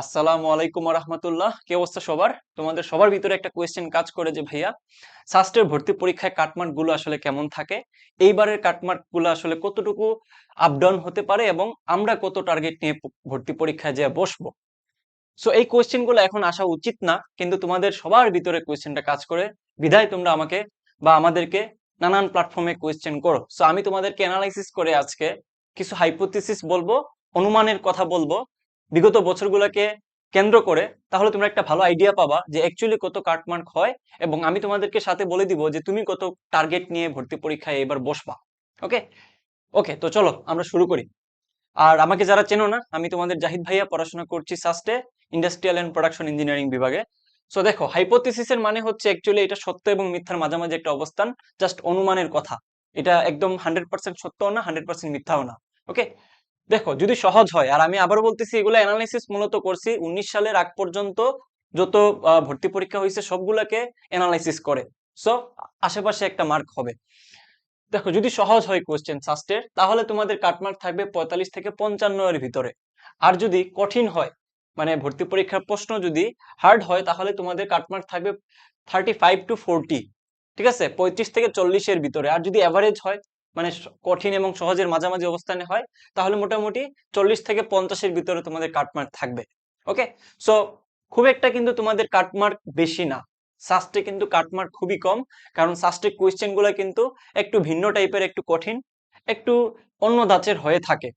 আসসালামু আলাইকুম রহমতুল্লাহ কি অবস্থা সবার? তোমাদের সবার ভিতরে একটা কোয়েশ্চেন কাজ করে যে, ভাইয়া সাস্টের ভর্তি পরীক্ষায় কাটমার্কগুলো আসলে কেমন থাকে? এইবারের কাটমার্কগুলো আসলে কতটুকু আপ ডাউন হতে পারে এবং আমরা কত টার্গেট নিয়ে ভর্তি পরীক্ষায় যে বসবো? সো এই কোয়েশ্চেনগুলো এখন আসা উচিত না, কিন্তু তোমাদের সবার ভিতরে কোয়েশ্চেনটা কাজ করে, বিধায় তোমরা আমাকে বা আমাদেরকে নানান প্ল্যাটফর্মে কোয়েশ্চেন করো। সো আমি তোমাদেরকে অ্যানালাইসিস করে আজকে কিছু হাইপোথিসিস বলব, অনুমানের কথা বলব বিগত বছরগুলোকে কেন্দ্র করে তাহলে তোমরা একটা ভালো আইডিয়া পাবা যে অ্যাকচুয়ালি কত কাটমার্ক হয় এবং আমি তোমাদেরকে সাথে বলে দিব যে তুমি কত টার্গেট নিয়ে ভর্তি পরীক্ষায় এবার বসবা ওকে ওকে তো চলো আমরা শুরু করি। আর আমাকে যারা চেনো না, আমি তোমাদের জাহিদ ভাইয়া, পড়াশোনা করছি সাস্টে ইন্ডাস্ট্রিয়াল এন্ড প্রোডাকশন ইঞ্জিনিয়ারিং বিভাগে। সো দেখো হাইপোথিসিসের মানে হচ্ছে অ্যাকচুয়ালি এটা সত্য এবং মিথ্যার মাঝামাঝি একটা অবস্থান জাস্ট অনুমানের কথা। এটা একদম হান্ড্রেড পার্সেন্ট সত্যও না হান্ড্রেড পার্সেন্ট মিথ্যাও না ওকে দেখো, যদি সহজ হয়, আর আমি আবারও বলতেছি, এগুলো অ্যানালাইসিস মূলত করছি, উনিশ সালের আগ পর্যন্ত যত ভর্তি পরীক্ষা হয়েছে, সবগুলাকে অ্যানালাইসিস করে। সো আশেপাশে একটা মার্ক হবে। দেখো, যদি সহজ হয় কোশ্চেন সাস্টের তাহলে তোমাদের কাটমার্ক থাকবে পঁয়তাল্লিশ থেকে পঞ্চান্ন এর ভিতরে। আর যদি কঠিন হয় মানে ভর্তি পরীক্ষার প্রশ্ন যদি হার্ড হয়, তাহলে তোমাদের কাটমার্ক থাকবে থার্টি ফাইভ টু ফোরটি ঠিক আছে? পঁয়ত্রিশ থেকে চল্লিশের ভিতরে। আর যদি অ্যাভারেজ হয় মানে কঠিন এবং সহজের মাঝামাঝি অবস্থানে হয়, তাহলে মোটামুটি চল্লিশ থেকে পঞ্চাশের ভিতরে তোমাদের কাটমার্ক থাকবে ওকে সো খুব একটা কিন্তু তোমাদের কাটমার্ক বেশি না। সাস্টে কিন্তু কাটমার্ক খুবই কম, কারণ সাস্টের কোয়েশ্চেনগুলো কিন্তু একটু ভিন্ন টাইপের একটু কঠিন, একটু অন্য ধাঁচের হয়ে থাকে,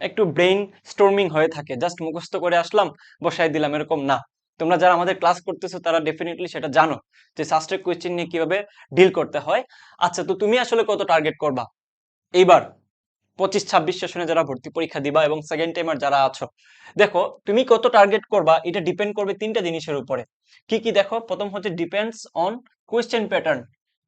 একটু ব্রেইন স্টর্মিং হয়ে থাকে। জাস্ট মুখস্থ করে আসলাম বসাই দিলাম, এরকম না। তোমরা যারা আমাদের ক্লাস করতেছো, তারা ডেফিনেটলি সেটা জানো যে সাস্টের কোয়েশ্চেন নিয়ে কীভাবে ডিল করতে হয়। আচ্ছা তো তুমি আসলে কত টার্গেট করবা? এইবার পঁচিশ, ছাব্বিশ সেশনে যারা ভর্তি পরীক্ষা দিবা এবং সেকেন্ড টাইমার যারা আছো, দেখো তুমি কত টার্গেট করবা এটা ডিপেন্ড করবে তিনটা জিনিসের উপরে। কি কি দেখো? প্রথম হচ্ছে ডিপেন্ডস অন কোয়েশ্চেন প্যাটার্ন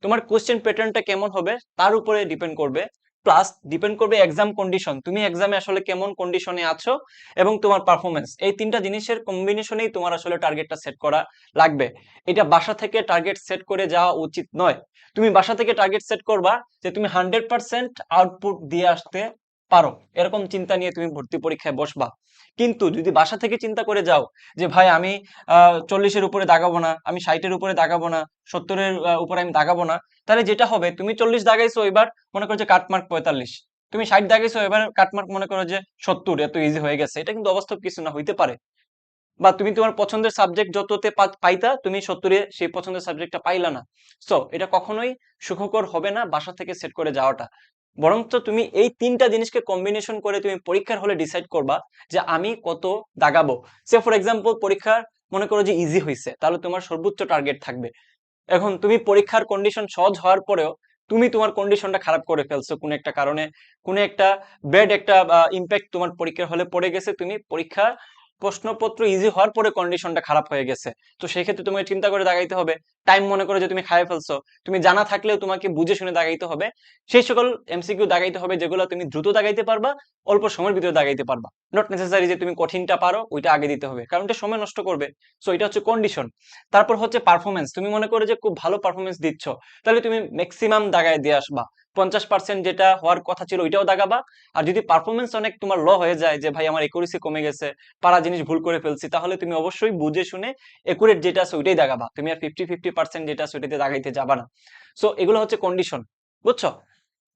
তোমার কোয়েশ্চেন প্যাটার্নটা কেমন হবে তার উপরে ডিপেন্ড করবে প্লাস ডিপেন্ড করবে এক্সাম কন্ডিশন তুমি এক্সামে আসলে কেমন কন্ডিশনে আছো এবং তোমার পারফরমেন্স এই তিনটা জিনিসের কম্বিনেশনেই তোমার আসলে টার্গেটটা সেট করা লাগবে। এটা বাসা থেকে টার্গেট সেট করে যাওয়া উচিত নয়। তুমি বাসা থেকে টার্গেট সেট করবা যে তুমি হান্ড্রেড পার্সেন্ট আউটপুট দিয়ে আসতে পারো। এরকম চিন্তা নিয়ে তুমি ভর্তি পরীক্ষায় বসবা। কিন্তু যদি বাসা থেকে চিন্তা করে যাও যে, ভাই, আমি চল্লিশের উপরে দাগাবো না, আমি ষাটের উপরে দাগাবো না, সত্তরের উপরে আমি দাগাবো না, তাহলে যেটা হবে, তুমি চল্লিশ দাগাইছো, এবার মনে করো যে কাটমার্ক পঁয়তাল্লিশ। তুমি ষাট দাগাইছো, এবার কাটমার্ক মনে করো যে, সত্তর, এত ইজি হয়ে গেছে। এটা কিন্তু অবাস্তব কিছু না, হইতে পারে। বা তুমি তোমার পছন্দের সাবজেক্ট যততে পাইতা, তুমি সত্তরে সেই পছন্দের সাবজেক্টটা পাইলা না। সো এটা কখনোই সুখকর হবে না বাসা থেকে সেট করে যাওয়াটা। বরঞ্চ তুমি এই তিনটা জিনিসকে কম্বিনেশন করে তুমি পরীক্ষার হলে ডিসাইড করবা যে আমি কত দাগাবো। সে ফর এক্সাম্পল পরীক্ষার মনে করো যে ইজি হয়েছে তাহলে তোমার সর্বোচ্চ টার্গেট থাকবে। এখন তুমি পরীক্ষার কন্ডিশন সহজ হওয়ার পরেও তুমি তোমার কন্ডিশনটা খারাপ করে ফেলছো কোনো একটা কারণে। কোনো একটা ব্যাড একটা ইম্প্যাক্ট তোমার পরীক্ষার হলে পড়ে গেছে, তুমি পরীক্ষা প্রশ্নপত্র ইজি হওয়ার পরে কন্ডিশনটা খারাপ হয়ে গেছে। তো সেই ক্ষেত্রে তোমাকে চিন্তা করে দাগাইতে হবে। টাইম মনে করে যে তুমি খাইয়ে ফেলছো। তুমি জানা থাকলেও তোমাকে বুঝে শুনে দাগাইতে হবে। সেই সকল এমসিকিউ দাগাইতে হবে যেগুলো তুমি দ্রুত দাগাইতে পারবা, অল্প সময়ের ভিতরে দাগাইতে পারবা। নট নেসেসারি যে তুমি কঠিনটা পারো, ওইটা আগে দিতে হবে। কারণ এটা সময় নষ্ট করবে। সো এটা হচ্ছে কন্ডিশন তারপর হচ্ছে পারফরমেন্স তুমি মনে করো যে খুব ভালো পারফরমেন্স দিচ্ছ। তাহলে তুমি ম্যাক্সিমাম দাগায় দিয়ে আসবা। পঞ্চাশ পার্সেন্ট যেটা হওয়ার কথা ছিল ওইটাও দাগাবা। আর যদি পারফরমেন্স অনেক তোমার ল হয়ে যায় যে, ভাই, আমার একুরেসি কমে গেছে, পারা জিনিস ভুল করে ফেলছি, তাহলে তুমি অবশ্যই বুঝে শুনে একুরেট যেটা আছে ওইটাই দাগাবা। তুমি আর ফিফটি ফিফটি পার্সেন্ট যেটা আছে ওইটাতে দাগাইতে যাবা না। সো এগুলো হচ্ছে কন্ডিশন বুঝছ?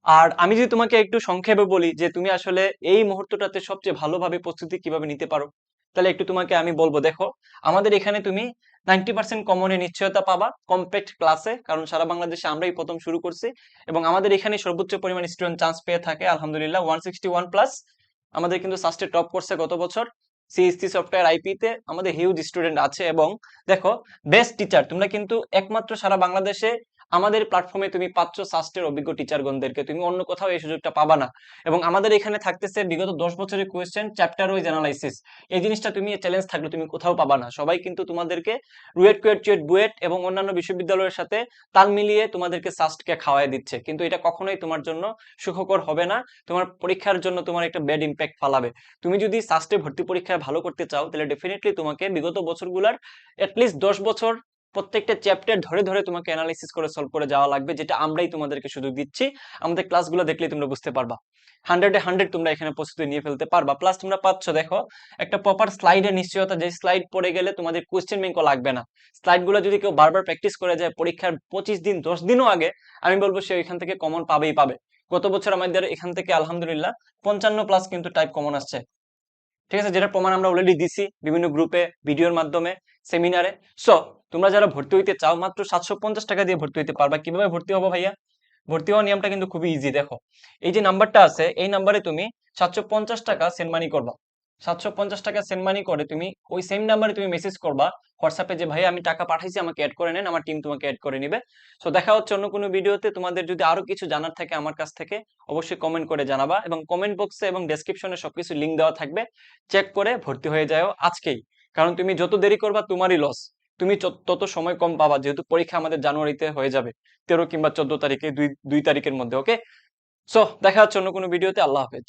আর আমি যদি তোমাকে একটু সংক্ষেপে বলি যে, তুমি আসলে এই মুহূর্তটাতে সবচেয়ে ভালোভাবে প্রস্তুতি কীভাবে নিতে পারো? তাহলে একটু তোমাকে আমি বলব, দেখো, আমাদের এখানে তুমি নাইনটি পার্সেন্ট কমনের নিশ্চয়তা পাবা কম্প্যাক্ট ক্লাসে কারণ সারা বাংলাদেশে আমরাই প্রথম শুরু করছি এবং আমাদের এখানে সর্বোচ্চ পরিমাণ স্টুডেন্ট চান্স পেয়ে থাকে, আলহামদুলিল্লাহ ওয়ান সিক্সটি ওয়ান প্লাস আমাদের কিন্তু সাস্টে টপ করছে গত বছর সিএসসি সফটওয়্যার আইপি তে আমাদের হিউজ স্টুডেন্ট আছে এবং দেখো বেস্ট টিচার তোমরা কিন্তু একমাত্র সারা বাংলাদেশে আমাদের প্ল্যাটফর্মে তুমি পাচ্ছ সাস্টের অভিজ্ঞ টিচারগণদেরকে তুমি অন্য কোথাও এই সুযোগটা পাবা না। এবং আমাদের এখানে থাকতেছে বিগত দশ বছরের কোয়েশ্চেন চ্যাপ্টার ওয়াইজ অ্যানালাইসিস এই জিনিসটা তুমি চ্যালেঞ্জ থাকলে তুমি কোথাও পাবা না। সবাই কিন্তু তোমাদেরকে রুয়েট, কুয়েট, চুয়েট, বুয়েট এবং অন্যান্য বিশ্ববিদ্যালয়ের সাথে তাল মিলিয়ে তোমাদেরকে সাস্টকে খাওয়াই দিচ্ছে। কিন্তু এটা কখনোই তোমার জন্য সুখকর হবে না। তোমার পরীক্ষার জন্য তোমার একটা ব্যাড ইম্প্যাক্ট ফালাবে। তুমি যদি সাস্টে ভর্তি পরীক্ষায় ভালো করতে চাও, তাহলে ডেফিনেটলি তোমাকে বিগত বছরগুলার অ্যাটলিস্ট দশ বছর প্রত্যেকটা চ্যাপ্টার ধরে ধরে তোমাকে অ্যানালাইসিস করে সলভ করে যাওয়া লাগবে, যেটা আমরাই তোমাদেরকে শুধু দিচ্ছি। আমাদের ক্লাসগুলো দেখলেই তোমরা বুঝতে পারবা। হান্ড্রেডে হান্ড্রেড তোমরা এখানে প্রস্তুতি নিয়ে ফেলতে পারবা। প্লাস তোমরা পাচ্ছ, দেখো, একটা প্রপার স্লাইডের নিশ্চয়তা। যে স্লাইড পড়ে গেলে তোমাদের কোয়েশ্চেন ব্যাংকও লাগবে না। স্লাইডগুলো যদি কেউ বারবার প্র্যাকটিস করে যায় পরীক্ষার পঁচিশ দিন, দশ দিনও আগে, আমি বলব সে এখান থেকে কমন পাবেই পাবে। গত বছর আমাদের এখান থেকে, আলহামদুলিল্লাহ, পঞ্চান্ন প্লাস কিন্তু টাইপ কমন আসছে। ঠিক আছে? যেটা প্রমাণ আমরা অলরেডি দিছি বিভিন্ন গ্রুপে ভিডিওর মাধ্যমে। সেমিনারে সো তোমরা যারা ভর্তি হইতে চাও, মাত্র সাতশো পঞ্চাশ টাকা দিয়ে ভর্তি হইতে পারবা। কীভাবে ভর্তি হব ভাইয়া? ভর্তি হওয়ার নিয়মটা কিন্তু খুবই ইজি দেখো। এই যে নাম্বারটা আছে, এই নাম্বারে তুমি সাতশো পঞ্চাশ টাকা সেন্ড মানি করবা। সাতশো পঞ্চাশ টাকা সেন্ড মানি করে তুমি ওই সেম নাম্বারে তুমি মেসেজ করবা হোয়াটসঅ্যাপে যে ভাই আমি টাকা পাঠাইছি, আমাকে অ্যাড করে নেন, আমার টিম তোমাকে অ্যাড করে নিবে। সো দেখা হচ্ছে অন্য কোনো ভিডিওতে তোমাদের যদি আরও কিছু জানার থাকে আমার কাছ থেকে, অবশ্যই কমেন্ট করে জানাবা এবং কমেন্ট বক্সে এবং ডেসক্রিপশনে সবকিছু লিঙ্ক দেওয়া থাকবে। চেক করে ভর্তি হয়ে যাও আজকেই। কারণ তুমি যত দেরি করবা, তোমারই লস তুমি তত সময় কম পাবা, যেহেতু পরীক্ষা আমাদের জানুয়ারিতে হয়ে যাবে, তেরো কিংবা চোদ্দ তারিখে, দুই দুই তারিখের মধ্যে ওকে সো দেখা যাচ্ছে অন্য কোনো ভিডিওতে আল্লাহ হাফেজ।